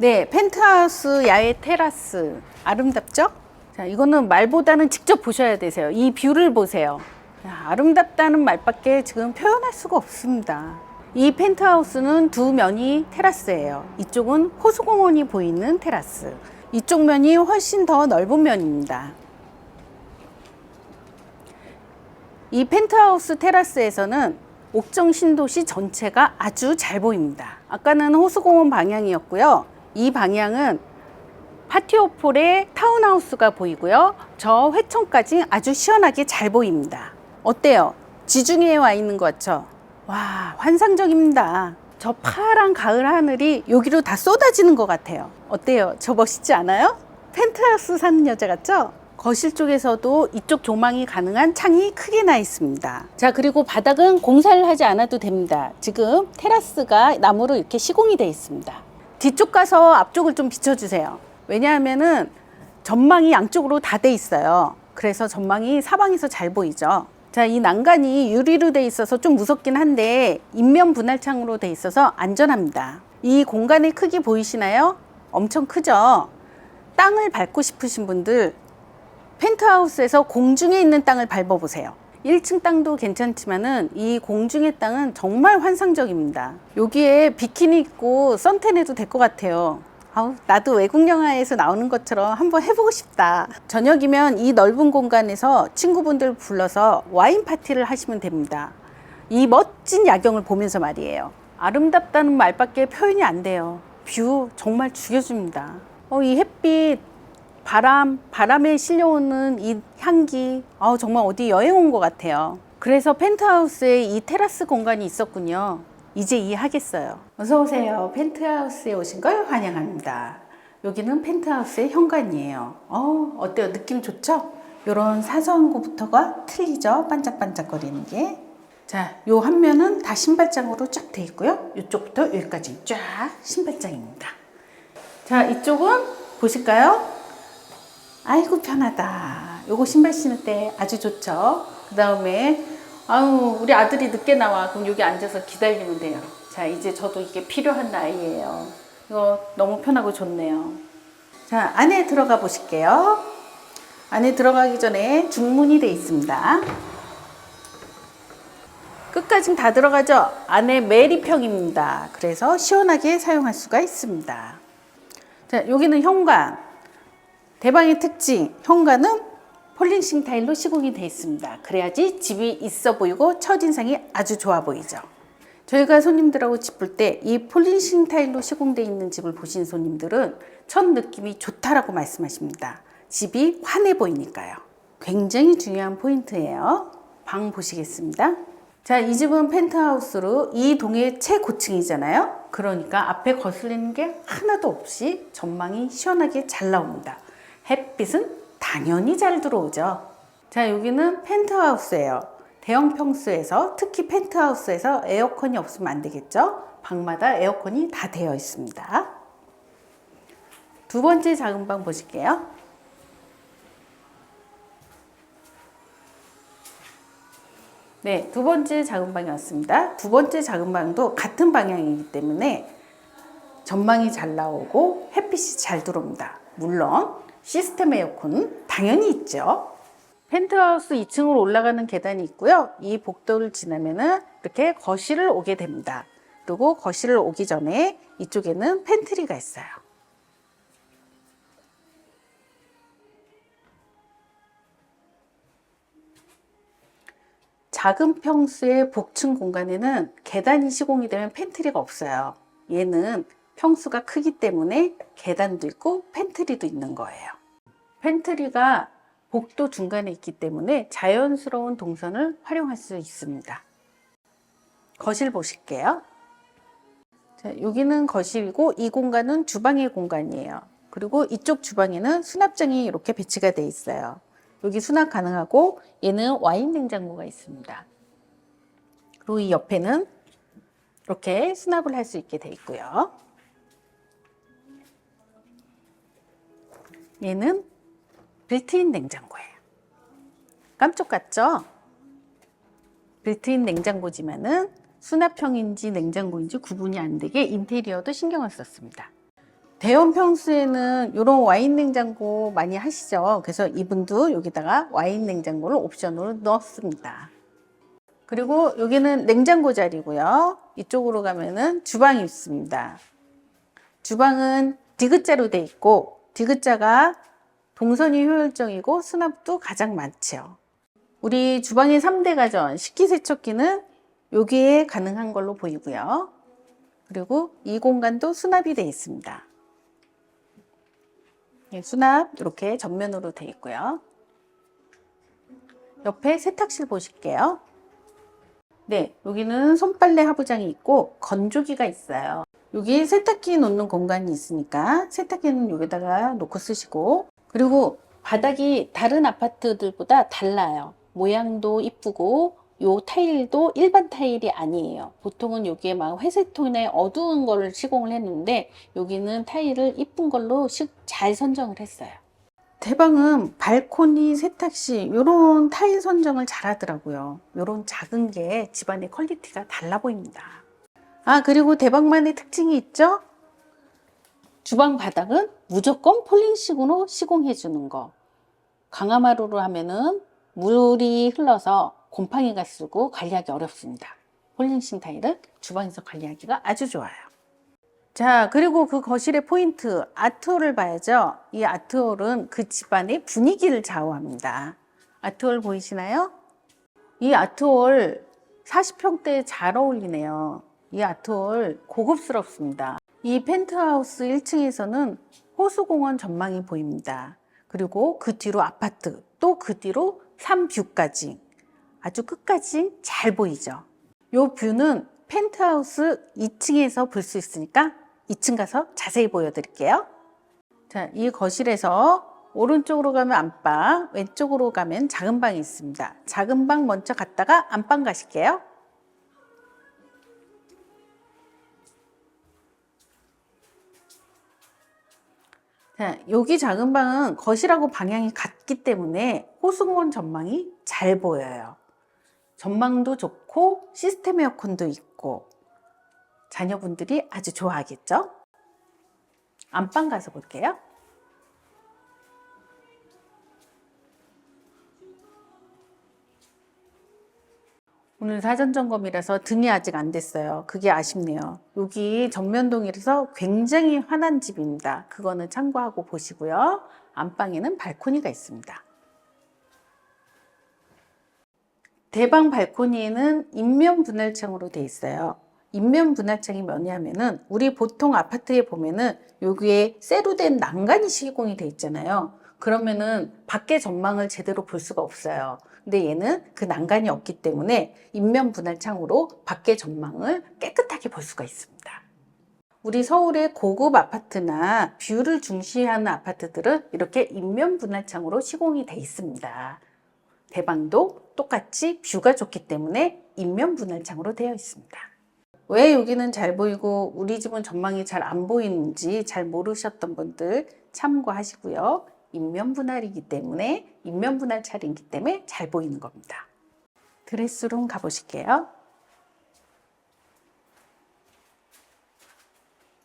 네, 펜트하우스 야외 테라스 아름답죠? 자, 이거는 말보다는 직접 보셔야 되세요. 이 뷰를 보세요. 야, 아름답다는 말밖에 지금 표현할 수가 없습니다. 이 펜트하우스는 두 면이 테라스예요. 이쪽은 호수공원이 보이는 테라스. 이쪽 면이 훨씬 더 넓은 면입니다. 이 펜트하우스 테라스에서는 옥정 신도시 전체가 아주 잘 보입니다. 아까는 호수공원 방향이었고요. 이 방향은 파티오폴의 타운하우스가 보이고요. 저 회청까지 아주 시원하게 잘 보입니다. 어때요? 지중해에 와 있는 것 같죠? 와, 환상적입니다. 저 파란 가을 하늘이 여기로 다 쏟아지는 것 같아요. 어때요? 저 멋있지 않아요? 펜트하우스 사는 여자 같죠? 거실 쪽에서도 이쪽 조망이 가능한 창이 크게 나 있습니다. 자, 그리고 바닥은 공사를 하지 않아도 됩니다. 지금 테라스가 나무로 이렇게 시공이 되어 있습니다. 뒤쪽 가서 앞쪽을 좀 비춰주세요. 왜냐하면은 전망이 양쪽으로 다 돼 있어요. 그래서 전망이 사방에서 잘 보이죠. 자, 이 난간이 유리로 돼 있어서 좀 무섭긴 한데 인면 분할창으로 돼 있어서 안전합니다. 이 공간의 크기 보이시나요? 엄청 크죠? 땅을 밟고 싶으신 분들 펜트하우스에서 공중에 있는 땅을 밟아보세요. 1층 땅도 괜찮지만은 이 공중의 땅은 정말 환상적입니다. 여기에 비키니 입고 선탠 해도 될 것 같아요. 아우, 나도 외국 영화에서 나오는 것처럼 한번 해보고 싶다. 저녁이면 이 넓은 공간에서 친구분들 불러서 와인 파티를 하시면 됩니다. 이 멋진 야경을 보면서 말이에요. 아름답다는 말밖에 표현이 안 돼요. 뷰 정말 죽여줍니다. 어, 이 햇빛, 바람, 바람에 실려오는 이 향기, 어, 정말 어디 여행 온 것 같아요. 그래서 펜트하우스에 이 테라스 공간이 있었군요. 이제 이해하겠어요. 어서 오세요. 펜트하우스에 오신 걸 환영합니다. 여기는 펜트하우스의 현관이에요. 어, 어때요? 느낌 좋죠? 요런 사소한 곳부터가 틀리죠? 반짝반짝거리는 게. 자, 요 한 면은 다 신발장으로 쫙 돼 있고요. 이쪽부터 여기까지 쫙 신발장입니다. 자, 이쪽은 보실까요? 아이고 편하다. 요거 신발 신을 때 아주 좋죠. 그 다음에 아유 우리 아들이 늦게 나와. 그럼 여기 앉아서 기다리면 돼요. 자 이제 저도 이게 필요한 나이예요. 이거 너무 편하고 좋네요. 자 안에 들어가 보실게요. 안에 들어가기 전에 중문이 돼 있습니다. 끝까지 다 들어가죠. 안에 메리평입니다. 그래서 시원하게 사용할 수가 있습니다. 자 여기는 현관. 대방의 특징, 현관은 폴링싱 타일로 시공이 되어 있습니다. 그래야지 집이 있어 보이고 첫인상이 아주 좋아 보이죠. 저희가 손님들하고 집 볼 때 이 폴링싱 타일로 시공되어 있는 집을 보신 손님들은 첫 느낌이 좋다라고 말씀하십니다. 집이 환해 보이니까요. 굉장히 중요한 포인트예요. 방 보시겠습니다. 자, 이 집은 펜트하우스로 이 동의 최고층이잖아요. 그러니까 앞에 거슬리는 게 하나도 없이 전망이 시원하게 잘 나옵니다. 햇빛은 당연히 잘 들어오죠. 자, 여기는 펜트하우스예요. 대형 평수에서 특히 펜트하우스에서 에어컨이 없으면 안 되겠죠? 방마다 에어컨이 다 되어 있습니다. 두 번째 작은 방 보실게요. 네, 두 번째 작은 방이 왔습니다. 두 번째 작은 방도 같은 방향이기 때문에 전망이 잘 나오고 햇빛이 잘 들어옵니다. 물론 시스템 에어컨은 당연히 있죠. 펜트하우스 2층으로 올라가는 계단이 있고요. 이 복도를 지나면은 이렇게 거실을 오게 됩니다. 그리고 거실을 오기 전에 이쪽에는 팬트리가 있어요. 작은 평수의 복층 공간에는 계단이 시공이 되면 팬트리가 없어요. 얘는 평수가 크기 때문에 계단도 있고 팬트리도 있는 거예요. 팬트리가 복도 중간에 있기 때문에 자연스러운 동선을 활용할 수 있습니다. 거실 보실게요. 자, 여기는 거실이고 이 공간은 주방의 공간이에요. 그리고 이쪽 주방에는 수납장이 이렇게 배치가 되어 있어요. 여기 수납 가능하고 얘는 와인 냉장고가 있습니다. 그리고 이 옆에는 이렇게 수납을 할 수 있게 되어 있고요. 얘는 빌트인 냉장고예요. 깜짝 같죠? 빌트인 냉장고지만은 수납형인지 냉장고인지 구분이 안 되게 인테리어도 신경을 썼습니다. 대형 평수에는 이런 와인 냉장고 많이 하시죠. 그래서 이분도 여기다가 와인 냉장고를 옵션으로 넣었습니다. 그리고 여기는 냉장고 자리고요. 이쪽으로 가면은 주방이 있습니다. 주방은 디귿자로 돼 있고 디귿자가 동선이 효율적이고 수납도 가장 많죠. 우리 주방의 3대 가전 식기세척기는 여기에 가능한 걸로 보이고요. 그리고 이 공간도 수납이 되어 있습니다. 예, 수납 이렇게 전면으로 되어 있고요. 옆에 세탁실 보실게요. 네, 여기는 손빨래 하부장이 있고 건조기가 있어요. 여기 세탁기 놓는 공간이 있으니까 세탁기는 여기다가 놓고 쓰시고 그리고 바닥이 다른 아파트들보다 달라요. 모양도 이쁘고 요 타일도 일반 타일이 아니에요. 보통은 여기에 막 회색 톤의 어두운 거를 시공을 했는데 여기는 타일을 이쁜 걸로 시- 잘 선정을 했어요. 대방은 발코니, 세탁실 이런 타일 선정을 잘 하더라고요. 이런 작은 게 집안의 퀄리티가 달라 보입니다. 아 그리고 대방만의 특징이 있죠? 주방 바닥은 무조건 폴링식으로 시공해 주는 거. 강화마루로 하면은 물이 흘러서 곰팡이가 쓰고 관리하기 어렵습니다. 폴링식 타일은 주방에서 관리하기가 아주 좋아요. 자, 그리고 그 거실의 포인트, 아트홀을 봐야죠. 이 아트홀은 그 집안의 분위기를 좌우합니다. 아트홀 보이시나요? 이 아트홀 40평대에 잘 어울리네요. 이 아트홀 고급스럽습니다. 이 펜트하우스 1층에서는 호수공원 전망이 보입니다. 그리고 그 뒤로 아파트, 또 그 뒤로 산뷰까지 아주 끝까지 잘 보이죠. 요 뷰는 펜트하우스 2층에서 볼 수 있으니까 2층 가서 자세히 보여드릴게요. 자, 이 거실에서 오른쪽으로 가면 안방, 왼쪽으로 가면 작은 방이 있습니다. 작은 방 먼저 갔다가 안방 가실게요. 여기 작은 방은 거실하고 방향이 같기 때문에 호수공원 전망이 잘 보여요. 전망도 좋고 시스템 에어컨도 있고 자녀분들이 아주 좋아하겠죠? 안방 가서 볼게요. 오늘 사전 점검이라서 등이 아직 안 됐어요. 그게 아쉽네요. 여기 전면동이라서 굉장히 환한 집입니다. 그거는 참고하고 보시고요. 안방에는 발코니가 있습니다. 대방 발코니에는 인면 분할창으로 되어 있어요. 인면 분할창이 뭐냐면은 우리 보통 아파트에 보면은 여기에 쇠로 된 난간이 시공이 돼 있잖아요. 그러면은 밖의 전망을 제대로 볼 수가 없어요. 근데 얘는 그 난간이 없기 때문에 인면 분할 창으로 밖의 전망을 깨끗하게 볼 수가 있습니다. 우리 서울의 고급 아파트나 뷰를 중시하는 아파트들은 이렇게 인면 분할창으로 시공이 돼 있습니다. 대방도 똑같이 뷰가 좋기 때문에 인면 분할창으로 되어 있습니다. 왜 여기는 잘 보이고 우리 집은 전망이 잘 안 보이는지 잘 모르셨던 분들 참고하시고요. 인면 분할이기 때문에 인면 분할 차례이기 때문에 잘 보이는 겁니다. 드레스룸 가보실게요.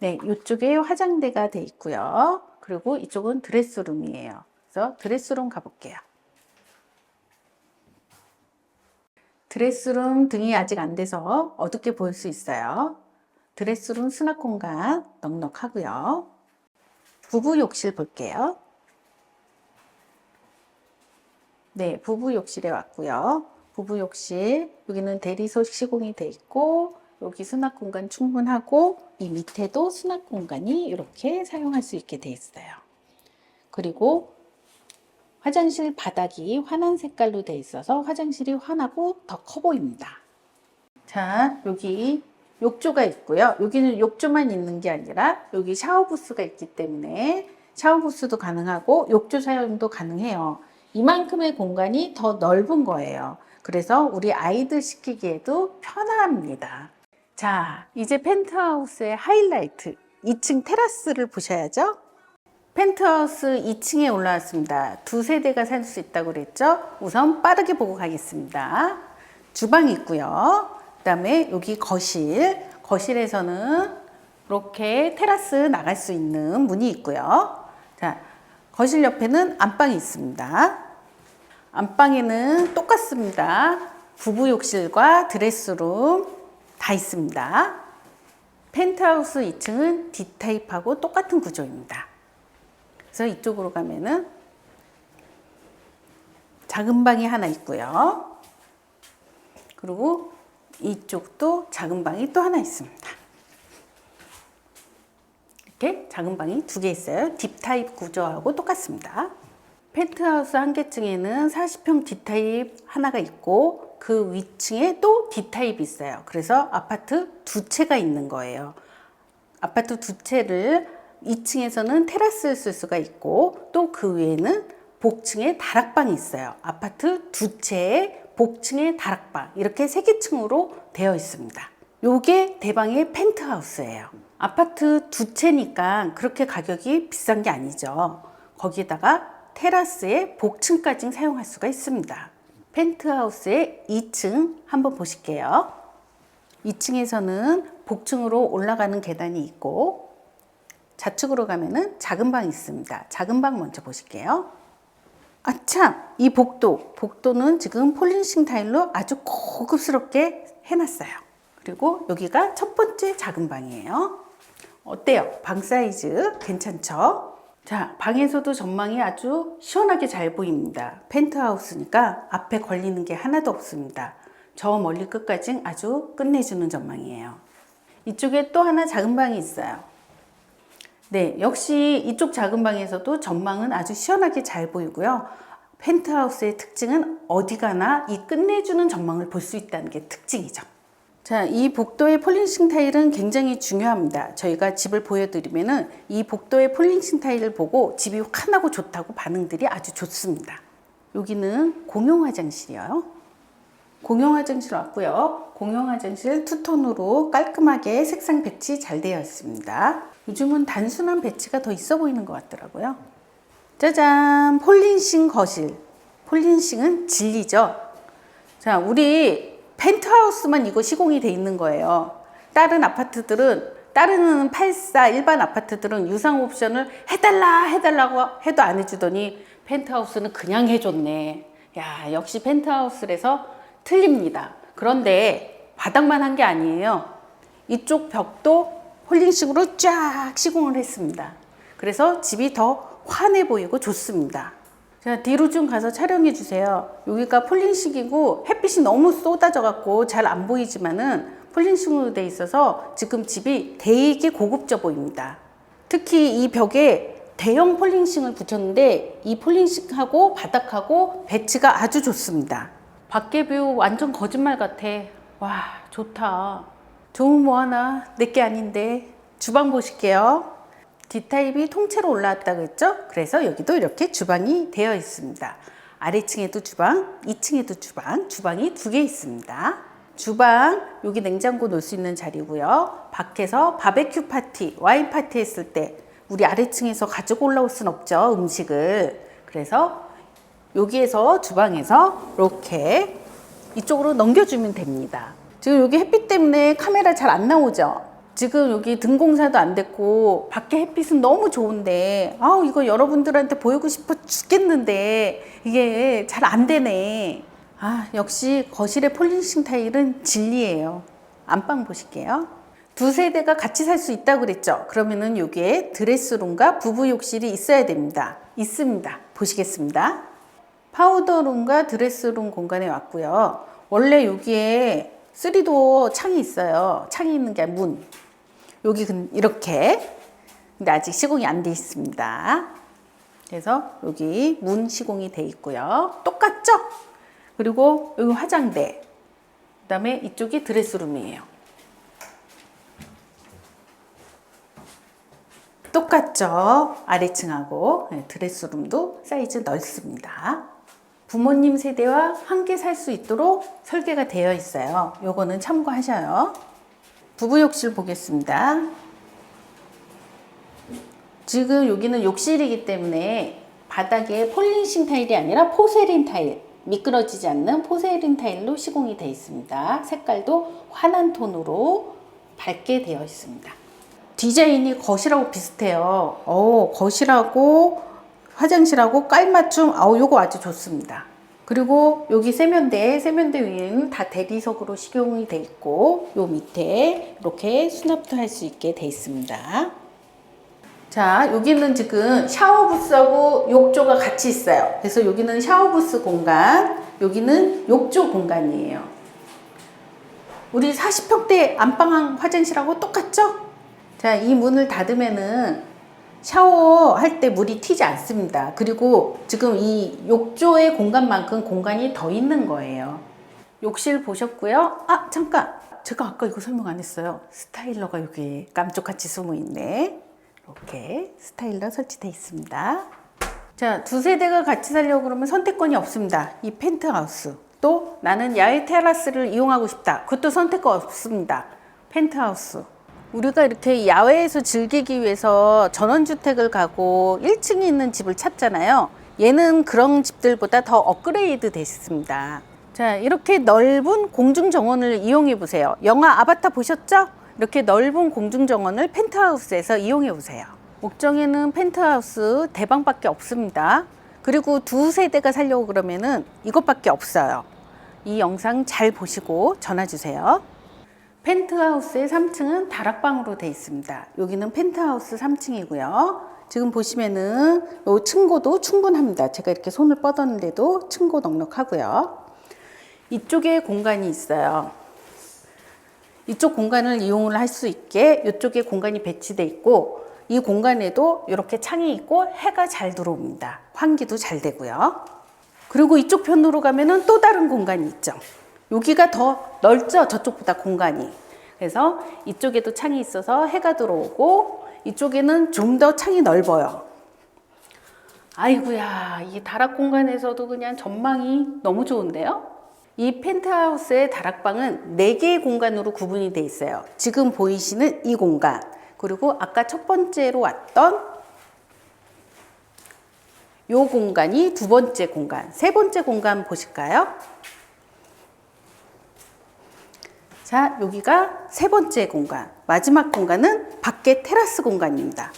네, 이쪽에 화장대가 돼 있고요. 그리고 이쪽은 드레스룸이에요. 그래서 드레스룸 가볼게요. 드레스룸 등이 아직 안 돼서 어둡게 보일 수 있어요. 드레스룸 수납 공간 넉넉하고요. 부부 욕실 볼게요. 네, 부부 욕실에 왔고요. 부부 욕실 여기는 대리석 시공이 돼 있고 여기 수납 공간 충분하고 이 밑에도 수납 공간이 이렇게 사용할 수 있게 돼 있어요. 그리고 화장실 바닥이 환한 색깔로 돼 있어서 화장실이 환하고 더 커 보입니다. 자, 여기 욕조가 있고요. 여기는 욕조만 있는 게 아니라 여기 샤워 부스가 있기 때문에 샤워 부스도 가능하고 욕조 사용도 가능해요. 이만큼의 공간이 더 넓은 거예요. 그래서 우리 아이들 시키기에도 편합니다. 자, 이제 펜트하우스의 하이라이트 2층 테라스를 보셔야죠. 펜트하우스 2층에 올라왔습니다. 두 세대가 살 수 있다고 그랬죠? 우선 빠르게 보고 가겠습니다. 주방이 있고요. 그 다음에 여기 거실. 거실에서는 이렇게 테라스 나갈 수 있는 문이 있고요. 자, 거실 옆에는 안방이 있습니다. 안방에는 똑같습니다. 부부 욕실과 드레스룸 다 있습니다. 펜트하우스 2층은 D타입하고 똑같은 구조입니다. 그래서 이쪽으로 가면은 작은 방이 하나 있고요. 그리고 이쪽도 작은 방이 또 하나 있습니다. 이렇게 작은 방이 두 개 있어요. 딥타입 구조하고 똑같습니다. 펜트하우스 한 개층에는 40평 D타입 하나가 있고 그 위층에 또 D타입이 있어요. 그래서 아파트 두 채가 있는 거예요. 아파트 두 채를 2층에서는 테라스를 쓸 수가 있고 또 그 위에는 복층에 다락방이 있어요. 아파트 두 채에 복층에 다락방 이렇게 세 개 층으로 되어 있습니다. 요게 대방의 펜트하우스예요. 아파트 두 채니까 그렇게 가격이 비싼 게 아니죠. 거기다가 테라스에 복층까지 사용할 수가 있습니다. 펜트하우스의 2층 한번 보실게요. 2층에서는 복층으로 올라가는 계단이 있고 좌측으로 가면은 작은 방이 있습니다. 작은 방 먼저 보실게요. 아참, 이 복도. 복도는 지금 폴리싱 타일로 아주 고급스럽게 해놨어요. 그리고 여기가 첫 번째 작은 방이에요. 어때요? 방 사이즈 괜찮죠? 자, 방에서도 전망이 아주 시원하게 잘 보입니다. 펜트하우스니까 앞에 걸리는 게 하나도 없습니다. 저 멀리 끝까지 아주 끝내주는 전망이에요. 이쪽에 또 하나 작은 방이 있어요. 네, 역시 이쪽 작은 방에서도 전망은 아주 시원하게 잘 보이고요. 펜트하우스의 특징은 어디 가나 이 끝내주는 전망을 볼 수 있다는 게 특징이죠. 자, 이 복도의 폴링싱 타일은 굉장히 중요합니다. 저희가 집을 보여드리면은 이 복도의 폴링싱 타일을 보고 집이 환하고 좋다고 반응들이 아주 좋습니다. 여기는 공용 화장실이에요. 공용 화장실 왔고요. 공용 화장실 투톤으로 깔끔하게 색상 배치 잘 되어 있습니다. 요즘은 단순한 배치가 더 있어 보이는 것 같더라고요. 짜잔! 폴린싱 거실. 폴린싱은 진리죠. 자, 우리 펜트하우스만 이거 시공이 돼 있는 거예요. 다른 아파트들은 다른 84 일반 아파트들은 유상 옵션을 해달라 해달라고 해도 안 해주더니 펜트하우스는 그냥 해줬네. 야 역시 펜트하우스에서 틀립니다. 그런데 바닥만 한 게 아니에요. 이쪽 벽도 홀링식으로 쫙 시공을 했습니다. 그래서 집이 더 환해 보이고 좋습니다. 자, 뒤로 좀 가서 촬영해 주세요. 여기가 폴링식이고 햇빛이 너무 쏟아져 갖고 잘 안 보이지만은 폴링식으로 돼 있어서 지금 집이 되게 고급져 보입니다. 특히 이 벽에 대형 폴링싱을 붙였는데 이 폴링싱하고 바닥하고 배치가 아주 좋습니다. 밖에 뷰 완전 거짓말 같아. 와, 좋다. 좋은 뭐 하나 내게 아닌데 주방 보실게요. D타입이 통째로 올라왔다고 했죠? 그래서 여기도 이렇게 주방이 되어 있습니다. 아래층에도 주방, 2층에도 주방, 주방이 두 개 있습니다. 주방, 여기 냉장고 놓을 수 있는 자리고요. 밖에서 바베큐 파티, 와인 파티 했을 때 우리 아래층에서 가지고 올라올 순 없죠, 음식을. 그래서 여기에서 주방에서 이렇게 이쪽으로 넘겨주면 됩니다. 지금 여기 햇빛 때문에 카메라 잘 안 나오죠? 지금 여기 등공사도 안 됐고 밖에 햇빛은 너무 좋은데 아우 이거 여러분들한테 보이고 싶어 죽겠는데 이게 잘 안 되네. 아 역시 거실의 폴리싱 타일은 진리예요. 안방 보실게요. 두 세대가 같이 살 수 있다고 그랬죠. 그러면은 여기에 드레스룸과 부부 욕실이 있어야 됩니다. 있습니다. 보시겠습니다. 파우더룸과 드레스룸 공간에 왔고요. 원래 여기에 3도 창이 있어요. 창이 있는 게 문. 여기 근- 이렇게. 근데 아직 시공이 안 돼 있습니다. 그래서 여기 문 시공이 돼 있고요. 똑같죠? 그리고 여기 화장대. 그 다음에 이쪽이 드레스룸이에요. 똑같죠? 아래층하고 네, 드레스룸도 사이즈 넓습니다. 부모님 세대와 함께 살 수 있도록 설계가 되어 있어요. 요거는 참고하셔요. 부부 욕실 보겠습니다. 지금 여기는 욕실이기 때문에 바닥에 폴리싱 타일이 아니라 포세린 타일, 미끄러지지 않는 포세린 타일로 시공이 되어 있습니다. 색깔도 환한 톤으로 밝게 되어 있습니다. 디자인이 거실하고 비슷해요. 어, 거실하고 화장실하고 깔맞춤. 아우, 요거 아주 좋습니다. 그리고 여기 세면대, 세면대 위에는 다 대리석으로 식용이 돼 있고, 요 밑에 이렇게 수납도 할 수 있게 돼 있습니다. 자, 여기는 지금 샤워 부스하고 욕조가 같이 있어요. 그래서 여기는 샤워 부스 공간, 여기는 욕조 공간이에요. 우리 40평대 안방 화장실하고 똑같죠? 자, 이 문을 닫으면은 샤워할 때 물이 튀지 않습니다. 그리고 지금 이 욕조의 공간만큼 공간이 더 있는 거예요. 욕실 보셨고요. 아, 잠깐. 제가 아까 이거 설명 안 했어요. 스타일러가 여기 깜짝같이 숨어 있네. 이렇게 스타일러 설치되어 있습니다. 자, 두 세대가 같이 살려고 그러면 선택권이 없습니다. 이 펜트하우스. 또 나는 야외 테라스를 이용하고 싶다. 그것도 선택권 없습니다. 펜트하우스. 우리가 이렇게 야외에서 즐기기 위해서 전원주택을 가고 1층에 있는 집을 찾잖아요. 얘는 그런 집들보다 더 업그레이드 됐습니다. 자, 이렇게 넓은 공중정원을 이용해 보세요. 영화 아바타 보셨죠? 이렇게 넓은 공중정원을 펜트하우스에서 이용해 보세요. 옥정에는 펜트하우스 대방밖에 없습니다. 그리고 두 세대가 살려고 그러면은 이것밖에 없어요. 이 영상 잘 보시고 전화 주세요. 펜트하우스의 3층은 다락방으로 되어 있습니다. 여기는 펜트하우스 3층이고요. 지금 보시면은 요 층고도 충분합니다. 제가 이렇게 손을 뻗었는데도 층고 넉넉하고요. 이쪽에 공간이 있어요. 이쪽 공간을 이용을 할 수 있게 이쪽에 공간이 배치돼 있고 이 공간에도 이렇게 창이 있고 해가 잘 들어옵니다. 환기도 잘 되고요. 그리고 이쪽 편으로 가면은 또 다른 공간이 있죠. 여기가 더 넓죠? 저쪽보다 공간이. 그래서 이쪽에도 창이 있어서 해가 들어오고 이쪽에는 좀 더 창이 넓어요. 아이구야, 이 다락 공간에서도 그냥 전망이 너무 좋은데요? 이 펜트하우스의 다락방은 4개의 공간으로 구분이 돼 있어요. 지금 보이시는 이 공간, 그리고 아까 첫 번째로 왔던 요 공간이 두 번째 공간, 세 번째 공간 보실까요? 자, 여기가 세 번째 공간. 마지막 공간은 밖에 테라스 공간입니다.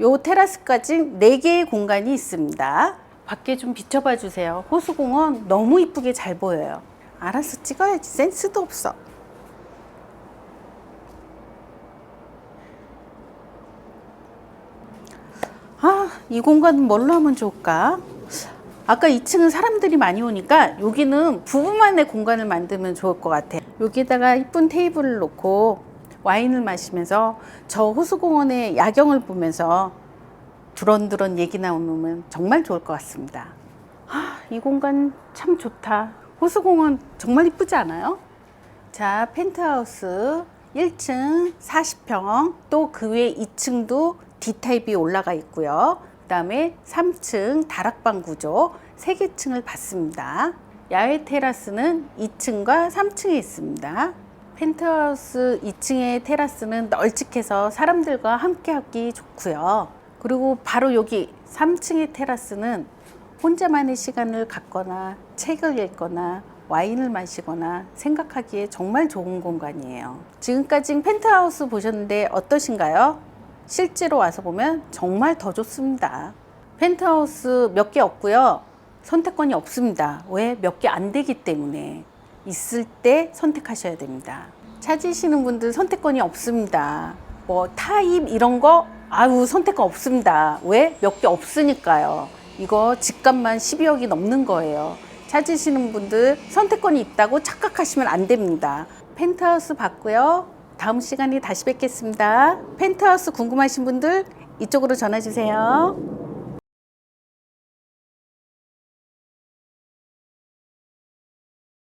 요 테라스까지 네개의 공간이 있습니다. 밖에 좀 비춰봐 주세요. 호수공원 너무 이쁘게 잘 보여요. 알아서 찍어야지. 센스도 없어. 아, 이 공간은 뭘로 하면 좋을까? 아까 2층은 사람들이 많이 오니까 여기는 부부만의 공간을 만들면 좋을 것 같아요. 여기다가 이쁜 테이블을 놓고 와인을 마시면서 저 호수공원의 야경을 보면서 두런두런 얘기 나누면 정말 좋을 것 같습니다. 아, 이 공간 참 좋다. 호수공원 정말 이쁘지 않아요? 자, 펜트하우스 1층 40평, 또그외 2층도 D타입이 올라가 있고요. 그 다음에 3층 다락방 구조 3개 층을 받습니다. 야외 테라스는 2층과 3층에 있습니다. 펜트하우스 2층의 테라스는 널찍해서 사람들과 함께 하기 좋고요. 그리고 바로 여기 3층의 테라스는 혼자만의 시간을 갖거나 책을 읽거나 와인을 마시거나 생각하기에 정말 좋은 공간이에요. 지금까지 펜트하우스 보셨는데 어떠신가요? 실제로 와서 보면 정말 더 좋습니다. 펜트하우스 몇 개 없고요. 선택권이 없습니다. 왜? 몇 개 안 되기 때문에. 있을 때 선택하셔야 됩니다. 찾으시는 분들 선택권이 없습니다. 뭐 타입 이런 거 아유 선택권 없습니다. 왜? 몇 개 없으니까요. 이거 집값만 12억이 넘는 거예요. 찾으시는 분들 선택권이 있다고 착각하시면 안 됩니다. 펜트하우스 받고요. 다음 시간에 다시 뵙겠습니다. 펜트하우스 궁금하신 분들 이쪽으로 전화 주세요.